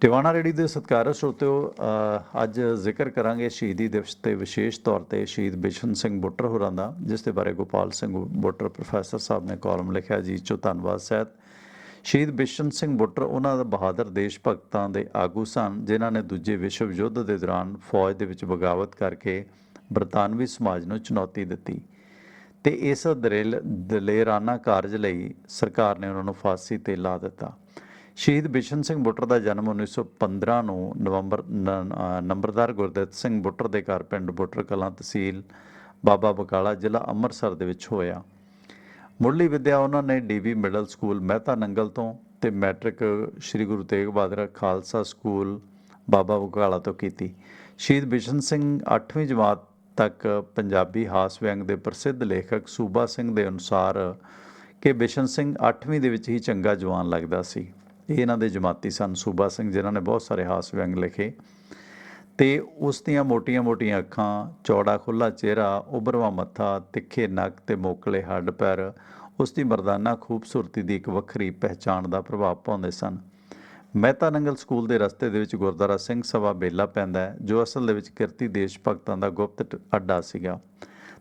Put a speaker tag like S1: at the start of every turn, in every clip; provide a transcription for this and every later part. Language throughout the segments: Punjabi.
S1: ਟਿਵਾਣਾ ਰੇਡੀ ਦੇ ਸਤਿਕਾਰਤ ਸਰੋਤਿਓ ਅੱਜ ਜ਼ਿਕਰ ਕਰਾਂਗੇ ਸ਼ਹੀਦੀ ਦਿਵਸ ਤੇ ਵਿਸ਼ੇਸ਼ ਤੌਰ ਤੇ ਸ਼ਹੀਦ ਬਿਸ਼ਨ ਸਿੰਘ ਬੁੱਟਰ ਹੋਰਾਂ ਦਾ, ਜਿਸ ਦੇ ਬਾਰੇ ਗੋਪਾਲ ਸਿੰਘ ਬੁੱਟਰ, ਪ੍ਰੋਫੈਸਰ ਸਾਹਿਬ ਨੇ ਕਾਲਮ ਲਿਖਿਆ ਜੀ ਚੋ ਧੰਨਵਾਦ ਸਹਿਤ ਸ਼ਹੀਦ ਬਿਸ਼ਨ ਸਿੰਘ ਬੁੱਟਰ, ਉਹਨਾਂ ਦਾ ਬਹਾਦਰ ਦੇਸ਼ ਭਗਤਾਂ ਦੇ ਆਗੂ ਸਨ, ਜਿਨ੍ਹਾਂ ਨੇ ਦੂਜੇ ਵਿਸ਼ਵ ਯੁੱਧ ਦੇ ਦੌਰਾਨ ਫੌਜ ਦੇ ਵਿੱਚ ਬਗਾਵਤ ਕਰਕੇ ਬਰਤਾਨਵੀ ਸਮਾਜ ਨੂੰ ਚੁਣੌਤੀ ਦਿੱਤੀ। ਤੇ ਇਸ ਦਰਿਲ, ਦਲੇਰਾਨਾ ਕਾਰਜ ਲਈ ਸਰਕਾਰ ਨੇ ਉਹਨਾਂ ਨੂੰ ਫਾਂਸੀ ਤੇ ਲਾ ਦਿੱਤਾ। ਸ਼ਹੀਦ ਬਿਸ਼ਨ ਸਿੰਘ ਬੁੱਟਰ ਦਾ ਜਨਮ 1915 ਨੂੰ ਨਵੰਬਰ, ਨ- ਨੰਬਰਦਾਰ ਗੁਰਦਿੱਤ ਸਿੰਘ ਬੁੱਟਰ ਦੇ ਘਰ ਪਿੰਡ ਬੁੱਟਰ ਕਲਾਂ ਤਹਿਸੀਲ ਬਾਬਾ ਬਕਾਲਾ, ਜ਼ਿਲ੍ਹਾ ਅੰਮ੍ਰਿਤਸਰ ਦੇ ਵਿੱਚ ਹੋਇਆ। ਮੁੱਢਲੀ ਵਿੱਦਿਆ ਉਹਨਾਂ ਨੇ D V middle school Mehta Nangal ਤੋਂ ਤੇ ਮੈਟ੍ਰਿਕ ਸ੍ਰੀ ਗੁਰੂ ਤੇਗ ਬਹਾਦਰ ਖਾਲਸਾ ਸਕੂਲ ਬਾਬਾ ਬਕਾਲਾ ਤੋਂ ਕੀਤੀ। ਸ਼ਹੀਦ ਬਿਸ਼ਨ ਸਿੰਘ 8ਵੀਂ ਜਮਾਤ ਤੱਕ ਪੰਜਾਬੀ ਹਾਸ ਵਿਅੰਗ ਦੇ ਪ੍ਰਸਿੱਧ ਲੇਖਕ ਸੂਬਾ ਸਿੰਘ ਦੇ ਅਨੁਸਾਰ ਕਿ ਬਿਸ਼ਨ ਸਿੰਘ 8ਵੀਂ ਦੇ ਵਿੱਚ ਹੀ ਚੰਗਾ ਜਵਾਨ ਲੱਗਦਾ ਸੀ। ਇਹ ਇਹਨਾਂ ਦੇ ਜਮਾਤੀ ਸਨ, ਸੂਬਾ ਸਿੰਘ, ਜਿਨ੍ਹਾਂ ਨੇ ਬਹੁਤ ਸਾਰੇ ਹਾਸ ਵਿਅੰਗ ਲਿਖੇ। ਤੇ ਉਸ ਦੀਆਂ ਮੋਟੀਆਂ-ਮੋਟੀਆਂ ਅੱਖਾਂ, ਚੌੜਾ ਖੁੱਲਾ ਚਿਹਰਾ, ਉਭਰਵਾ ਮੱਥਾ, ਤਿੱਖੇ ਨੱਕ ਤੇ ਮੋਕਲੇ ਹੱਡ ਪੈਰ, ਉਸ ਦੀ ਮਰਦਾਨਾ ਖੂਬਸੂਰਤੀ ਦੀ ਇੱਕ ਵੱਖਰੀ ਪਹਿਚਾਣ ਦਾ ਪ੍ਰਭਾਵ ਪਾਉਂਦੇ ਸਨ। ਮਹਿਤਾ ਨੰਗਲ ਸਕੂਲ ਦੇ ਰਸਤੇ ਦੇ ਵਿੱਚ ਗੁਰਦੁਆਰਾ ਸਿੰਘ ਸਭਾ ਬੇਲਾ ਪੈਂਦਾ ਹੈ, ਜੋ ਅਸਲ ਦੇ ਵਿੱਚ ਕਿਰਤੀ ਦੇਸ਼ ਭਗਤਾਂ ਦਾ ਗੁਪਤ ਅੱਡਾ ਸੀਗਾ।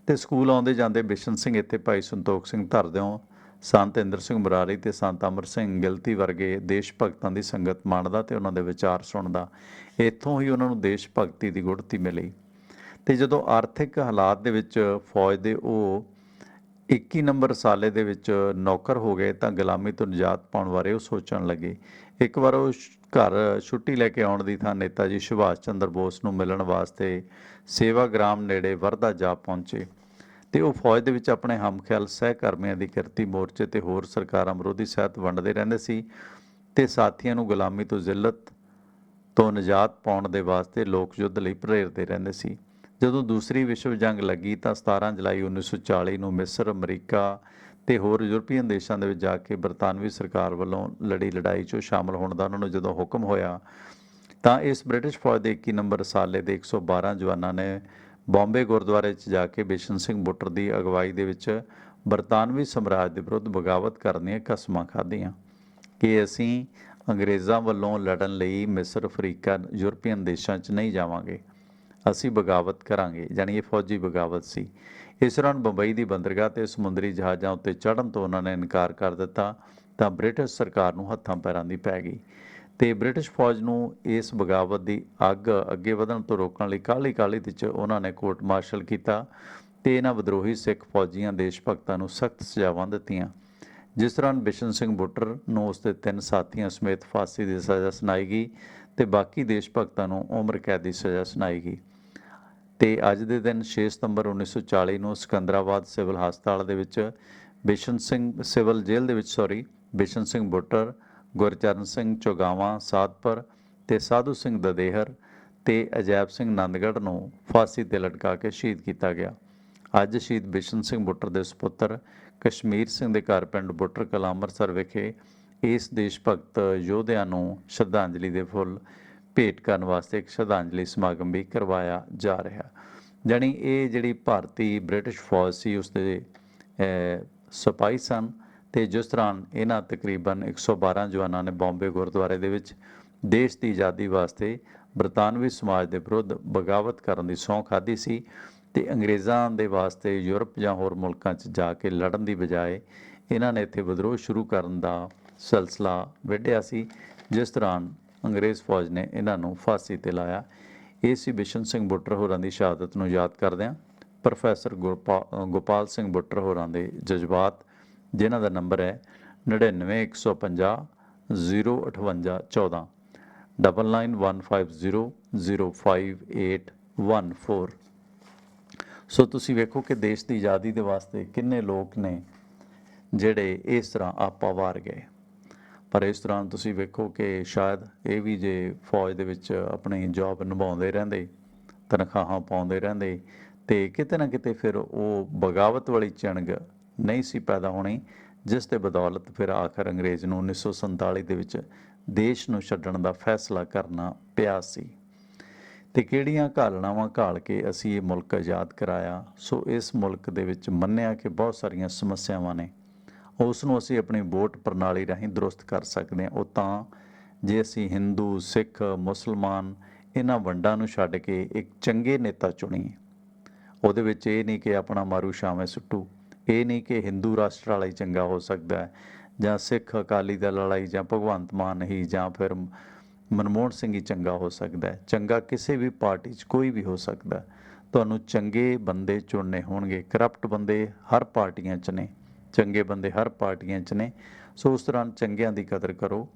S1: ਤੇ ਸਕੂਲ ਆਉਂਦੇ ਜਾਂਦੇ ਬਿਸ਼ਨ ਸਿੰਘ, ਇੱਥੇ ਭਾਈ ਸੰਤੋਖ ਸਿੰਘ ਧਰਦਿਓ ਸੰਤ ਇੰਦਰ ਸਿੰਘ ਮੁਰਾਰੀ ਤੇ ਸੰਤ ਅਮਰ ਸਿੰਘ ਗਿਲਤੀ ਵਰਗੇ ਦੇਸ਼ ਭਗਤਾਂ ਦੀ ਸੰਗਤ ਮੰਨਦਾ ਤੇ ਉਹਨਾਂ ਦੇ ਵਿਚਾਰ ਸੁਣਦਾ, ਇੱਥੋਂ ਹੀ ਉਹਨਾਂ ਨੂੰ ਦੇਸ਼ ਭਗਤੀ ਦੀ ਗੁੜਤੀ ਮਿਲੀ। ਤੇ ਜਦੋਂ ਆਰਥਿਕ ਹਾਲਾਤ ਦੇ ਵਿੱਚ ਫੌਜ ਦੇ ਉਹ 21 ਨੰਬਰ ਸਾਲੇ ਦੇ ਵਿੱਚ ਨੌਕਰ ਹੋ ਗਏ ਤਾਂ ਗੁਲਾਮੀ ਤੋਂ ਨਿਜਾਤ ਪਾਉਣ ਬਾਰੇ ਉਹ ਸੋਚਣ ਲੱਗੇ। ਇੱਕ ਵਾਰ ਉਹ ਘਰ ਛੁੱਟੀ ਲੈ ਕੇ ਆਉਣ ਦੀ ਥਾਂ ਨੇਤਾ ਜੀ ਸੁਭਾਸ਼ ਚੰਦਰ ਬੋਸ ਨੂੰ ਮਿਲਣ ਵਾਸਤੇ ਸੇਵਾਗ੍ਰਾਮ ਨੇੜੇ ਵਰਧਾ ਜਾ ਪਹੁੰਚੇ। ਤੇ ਉਹ ਫੌਜ ਦੇ ਵਿੱਚ ਆਪਣੇ ਹਮਖਿਆਲ ਸਹਿਕਰਮੀਆਂ ਦੀ ਕਿਰਤੀ ਮੋਰਚੇ ਤੇ ਹੋਰ ਸਰਕਾਰਾਂ ਵਿਰੋਧੀ ਸਹਿਤ ਵੰਡਦੇ ਰਹਿੰਦੇ ਸੀ ਤੇ ਸਾਥੀਆਂ ਨੂੰ ਗੁਲਾਮੀ ਤੋਂ ਜ਼ਿਲਤ ਤੋਂ ਨਿਜਾਤ ਪਾਉਣ ਦੇ ਵਾਸਤੇ ਲੋਕ ਯੁੱਧ ਲਈ ਪ੍ਰੇਰਦੇ ਰਹਿੰਦੇ ਸੀ। ਜਦੋਂ ਦੂਸਰੀ ਵਿਸ਼ਵ ਜੰਗ ਲੱਗੀ ਤਾਂ 17 ਜੁਲਾਈ 1940 ਨੂੰ ਮਿਸਰ, ਅਮਰੀਕਾ ਤੇ ਹੋਰ ਯੂਰਪੀਅਨ ਦੇਸ਼ਾਂ ਦੇ ਵਿੱਚ ਜਾ ਕੇ ਬਰਤਾਨਵੀ ਸਰਕਾਰ ਵੱਲੋਂ ਲੜੀ ਲੜਾਈ 'ਚੋਂ ਸ਼ਾਮਲ ਹੋਣ ਦਾ ਉਹਨਾਂ ਨੂੰ ਜਦੋਂ ਹੁਕਮ ਹੋਇਆ ਤਾਂ ਇਸ ਬ੍ਰਿਟਿਸ਼ ਫੌਜ ਦੇ 21 ਨੰਬਰ ਸਾਲੇ ਦੇ 112 ਜਵਾਨਾਂ ਨੇ ਬੰਬੇ ਗੁਰਦੁਆਰੇ 'ਚ ਜਾ ਕੇ ਬਿਸ਼ਨ ਸਿੰਘ ਬੁੱਟਰ ਦੀ ਅਗਵਾਈ ਦੇ ਵਿੱਚ ਬਰਤਾਨਵੀ ਸਾਮਰਾਜ ਦੇ ਵਿਰੁੱਧ ਬਗਾਵਤ ਕਰਨ ਦੀਆਂ ਕਸਮਾਂ ਖਾਧੀਆਂ ਕਿ ਅਸੀਂ ਅੰਗਰੇਜ਼ਾਂ ਵੱਲੋਂ ਲੜਨ ਲਈ ਮਿਸਰ, ਅਫਰੀਕਾ, ਯੂਰਪੀਅਨ ਦੇਸ਼ਾਂ 'ਚ ਨਹੀਂ ਜਾਵਾਂਗੇ। ਅਸੀਂ ਬਗਾਵਤ ਕਰਾਂਗੇ, ਯਾਨੀ ਇਹ ਫੌਜੀ ਬਗਾਵਤ ਸੀ। ਇਸ ਦੌਰਾਨ ਬੰਬਈ ਦੀ ਬੰਦਰਗਾਹ ਤੇ ਸਮੁੰਦਰੀ ਜਹਾਜ਼ਾਂ ਉੱਤੇ ਚੜ੍ਹਨ ਤੋਂ ਉਹਨਾਂ ਨੇ ਇਨਕਾਰ ਕਰ ਦਿੱਤਾ ਤਾਂ ਬ੍ਰਿਟਿਸ਼ ਸਰਕਾਰ ਨੂੰ ਹੱਥਾਂ ਪੈਰਾਂ ਦੀ ਪੈ ਗਈ। ਤੇ ਬ੍ਰਿਟਿਸ਼ ਫੌਜ ਨੂੰ ਇਸ ਬਗਾਵਤ ਦੀ ਅੱਗ ਅੱਗੇ ਵਧਣ ਤੋਂ ਰੋਕਣ ਲਈ ਕਾਹਲੀ ਕਾਹਲੀ ਵਿੱਚ ਉਹਨਾਂ ਨੇ ਕੋਰਟ ਮਾਰਸ਼ਲ ਕੀਤਾ ਤੇ ਇਹਨਾਂ ਵਿਦਰੋਹੀ ਸਿੱਖ ਫੌਜੀਆਂ, ਦੇਸ਼ ਭਗਤਾਂ ਨੂੰ ਸਖਤ ਸਜ਼ਾਵਾਂ ਦਿੱਤੀਆਂ। ਜਿਸ ਦੌਰਾਨ ਬਿਸ਼ਨ ਸਿੰਘ ਬੁੱਟਰ ਨੂੰ ਉਸ ਦੇ ਤਿੰਨ ਸਾਥੀਆਂ ਸਮੇਤ ਫਾਂਸੀ ਦੀ ਸਜ਼ਾ ਸੁਣਾਈ ਗਈ ਤੇ ਬਾਕੀ ਦੇਸ਼ ਭਗਤਾਂ ਨੂੰ ਉਮਰ ਕੈਦ ਦੀ ਸਜ਼ਾ ਸੁਣਾਈ ਗਈ। ਤੇ ਅੱਜ ਦੇ ਦਿਨ 6 ਸਤੰਬਰ 1940 ਨੂੰ ਸਿਕੰਦਰਾਬਾਦ ਸਿਵਲ ਹਸਪਤਾਲ ਦੇ ਵਿੱਚ ਬਿਸ਼ਨ ਸਿੰਘ, ਸਿਵਲ ਜੇਲ੍ਹ ਦੇ ਵਿੱਚ ਸੌਰੀ ਬਿਸ਼ਨ ਸਿੰਘ ਬੁੱਟਰ ਗੁਰਚਰਨ ਸਿੰਘ ਚੋਗਾਵਾਂ, ਸਾਧਪੁਰ ਤੇ ਸਾਧੂ ਸਿੰਘ ਦਦੇਹਰ ਤੇ ਅਜੈਬ ਸਿੰਘ ਨੰਦਗੜ੍ਹ ਨੂੰ ਫਾਂਸੀ ਤੇ ਲਟਕਾ ਕੇ ਸ਼ਹੀਦ ਕੀਤਾ ਗਿਆ। ਅੱਜ ਸ਼ਹੀਦ ਬਿਸ਼ਨ ਸਿੰਘ ਬੁੱਟਰ ਦੇ ਸੁਪੁੱਤਰ, ਕਸ਼ਮੀਰ ਸਿੰਘ ਦੇ ਘਰ ਪਿੰਡ ਬੁੱਟਰ ਕਲਾਂ ਅੰਮ੍ਰਿਤਸਰ ਵਿਖੇ ਇਸ ਦੇਸ਼ ਭਗਤ ਯੋਧਿਆਂ ਨੂੰ ਸ਼ਰਧਾਂਜਲੀ ਦੇ ਫੁੱਲ ਭੇਟ ਕਰਨ ਵਾਸਤੇ ਇੱਕ ਸ਼ਰਧਾਂਜਲੀ ਸਮਾਗਮ ਵੀ ਕਰਵਾਇਆ ਜਾ ਰਿਹਾ। ਜਾਣੀ ਇਹ ਜਿਹੜੀ ਭਾਰਤੀ ਬ੍ਰਿਟਿਸ਼ ਫੌਜ ਸੀ ਉਸ ਦੇ ਸਿਪਾਹੀ ਸਨ। ਤੇ ਜਿਸ ਤਰ੍ਹਾਂ ਇਹਨਾਂ ਤਕਰੀਬਨ 112 ਜਵਾਨਾਂ ਨੇ ਬੰਬੇ ਗੁਰਦੁਆਰੇ ਦੇ ਵਿੱਚ ਦੇਸ਼ ਦੀ ਆਜ਼ਾਦੀ ਵਾਸਤੇ ਬਰਤਾਨਵੀ ਸਮਾਜ ਦੇ ਵਿਰੁੱਧ ਬਗਾਵਤ ਕਰਨ ਦੀ ਸਹੁੰ ਖਾਧੀ ਸੀ ਤੇ ਅੰਗਰੇਜ਼ਾਂ ਦੇ ਵਾਸਤੇ ਯੂਰਪ ਜਾਂ ਹੋਰ ਮੁਲਕਾਂ 'ਚ ਜਾ ਕੇ ਲੜਨ ਦੀ ਬਜਾਏ ਇਹਨਾਂ ਨੇ ਇੱਥੇ ਵਿਦਰੋਹ ਸ਼ੁਰੂ ਕਰਨ ਦਾ ਸਿਲਸਿਲਾ ਵਿੱਢਿਆ ਸੀ, ਜਿਸ ਦੌਰਾਨ ਅੰਗਰੇਜ਼ ਫੌਜ ਨੇ ਇਹਨਾਂ ਨੂੰ ਫਾਂਸੀ ਤੇ ਲਾਇਆ। ਇਹ ਸੀ ਬਿਸ਼ਨ ਸਿੰਘ ਬੁੱਟਰ ਹੋਰਾਂ ਦੀ ਸ਼ਹਾਦਤ ਨੂੰ ਯਾਦ ਕਰਦਿਆਂ ਪ੍ਰੋਫੈਸਰ ਗੁਰਪਾ- ਗੋਪਾਲ ਸਿੰਘ ਬੁੱਟਰ ਹੋਰਾਂ ਦੇ ਜਜ਼ਬਾਤ ਜਿਨ੍ਹਾਂ ਦਾ ਨੰਬਰ ਹੈ 99150 058 14 9915005814 ਸੋ ਤੁਸੀਂ ਵੇਖੋ ਕਿ ਦੇਸ਼ ਦੀ ਆਜ਼ਾਦੀ ਦੇ ਵਾਸਤੇ ਕਿੰਨੇ ਲੋਕ ਨੇ ਜਿਹੜੇ ਇਸ ਤਰ੍ਹਾਂ ਆਪਾ ਵਾਰ ਗਏ। ਪਰ ਇਸ ਤਰ੍ਹਾਂ ਤੁਸੀਂ ਵੇਖੋ ਕਿ ਸ਼ਾਇਦ ਇਹ ਵੀ ਜੇ ਫੌਜ ਦੇ ਵਿੱਚ ਆਪਣੀ ਜੌਬ ਨਿਭਾਉਂਦੇ ਰਹਿੰਦੇ, ਤਨਖਾਹਾਂ ਪਾਉਂਦੇ ਰਹਿੰਦੇ, ਤੇ ਕਿਤੇ ਨਾ ਕਿਤੇ ਫਿਰ ਉਹ ਬਗਾਵਤ ਵਾਲੀ ਚਿਣਗ ਨਹੀਂ ਸੀ ਪੈਦਾ ਹੋਣੀ, ਜਿਸ ਦੇ ਬਦੌਲਤ ਫਿਰ ਆਖਰ ਅੰਗਰੇਜ਼ ਨੂੰ 1947 ਦੇ ਵਿੱਚ ਦੇਸ਼ ਨੂੰ ਛੱਡਣ ਦਾ ਫੈਸਲਾ ਕਰਨਾ ਪਿਆ ਸੀ। ਤੇ ਕਿਹੜੀਆਂ ਘਾਲਣਾਵਾਂ ਘਾਲ ਕੇ ਅਸੀਂ ਇਹ ਮੁਲਕ ਆਜ਼ਾਦ ਕਰਾਇਆ? ਸੋ ਇਸ ਮੁਲਕ ਦੇ ਵਿੱਚ ਮੰਨਿਆ ਕਿ ਬਹੁਤ ਸਾਰੀਆਂ ਸਮੱਸਿਆਵਾਂ ਨੇ। ਉਸ ਨੂੰ ਅਸੀਂ ਆਪਣੀ ਵੋਟ ਪ੍ਰਣਾਲੀ ਰਾਹੀਂ ਦਰੁਸਤ ਕਰ ਸਕਦੇ ਹਾਂ। ਉਹ ਤਾਂ ਜੇ ਅਸੀਂ ਹਿੰਦੂ, ਸਿੱਖ, ਮੁਸਲਮਾਨ ਇਹਨਾਂ ਵੰਡਾਂ ਨੂੰ ਛੱਡ ਕੇ ਇੱਕ ਚੰਗੇ ਨੇਤਾ ਚੁਣੀਏ, ਉਹਦੇ ਵਿੱਚ ਇਹ ਨਹੀਂ ਕਿ ਆਪਣਾ ਮਾਰੂ ਛਾਵੇਂ ਸੁੱਟੂ। ਇਹ ਨਹੀਂ ਕਿ ਹਿੰਦੂ ਰਾਸ਼ਟਰ ਵਾਲਾ ਹੀ ਚੰਗਾ ਹੋ ਸਕਦਾ ਹੈ, ਜਾਂ ਸਿੱਖ ਅਕਾਲੀ ਦਲ ਵਾਲਾ ਹੀ, ਜਾਂ ਭਗਵੰਤ ਮਾਨ ਹੀ, ਜਾਂ ਫਿਰ ਮਨਮੋਹਨ ਸਿੰਘ ਹੀ ਚੰਗਾ ਹੋ ਸਕਦਾ ਹੈ। ਚੰਗਾ ਕਿਸੇ ਵੀ ਪਾਰਟੀ 'ਚ ਕੋਈ ਵੀ ਹੋ ਸਕਦਾ ਤੁਹਾਨੂੰ ਚੰਗੇ ਬੰਦੇ ਚੁਣਨੇ ਹੋਣਗੇ ਕਰਪਟ ਬੰਦੇ ਹਰ ਪਾਰਟੀਆਂ 'ਚ ਨੇ, ਚੰਗੇ ਬੰਦੇ ਹਰ ਪਾਰਟੀਆਂ 'ਚ ਨੇ। ਸੋ ਉਸ ਤਰ੍ਹਾਂ ਚੰਗਿਆਂ ਦੀ ਕਦਰ ਕਰੋ,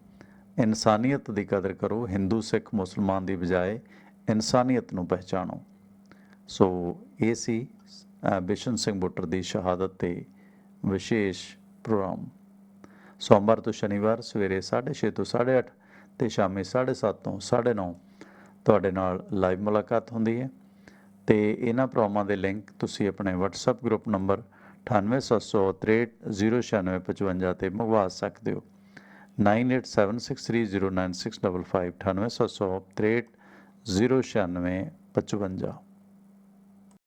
S1: ਇਨਸਾਨੀਅਤ ਦੀ ਕਦਰ ਕਰੋ, ਹਿੰਦੂ, ਸਿੱਖ, ਮੁਸਲਮਾਨ ਦੀ ਬਜਾਏ ਇਨਸਾਨੀਅਤ ਨੂੰ ਪਹਿਚਾਣੋ। ਸੋ ਇਹ ਸੀ ਬਿਸ਼ਨ ਸਿੰਘ ਬੁੱਟਰ ਦੀ ਸ਼ਹਾਦਤ ਤੇ ਵਿਸ਼ੇਸ਼ ਪ੍ਰੋਗਰਾਮ। ਸੋਮਵਾਰ ਤੋਂ ਸ਼ਨੀਵਾਰ ਸਵੇਰੇ 6:30 ਤੋਂ 8:30 ਤੇ ਸ਼ਾਮੀ 7:30 ਤੋਂ 9:30 ਤੁਹਾਡੇ ਨਾਲ ਲਾਈਵ ਮੁਲਾਕਾਤ ਹੁੰਦੀ ਹੈ ਤੇ ਇਹਨਾਂ ਪ੍ਰੋਗਰਾਮਾਂ ਦੇ ਲਿੰਕ ਤੁਸੀਂ ਆਪਣੇ WhatsApp ਗਰੁੱਪ ਨੰਬਰ 9876309655 ਤੇ ਮੰਗਵਾ ਸਕਦੇ ਹੋ। 9876309655 9876309655